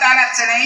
மனதார் அர்ச்சனை.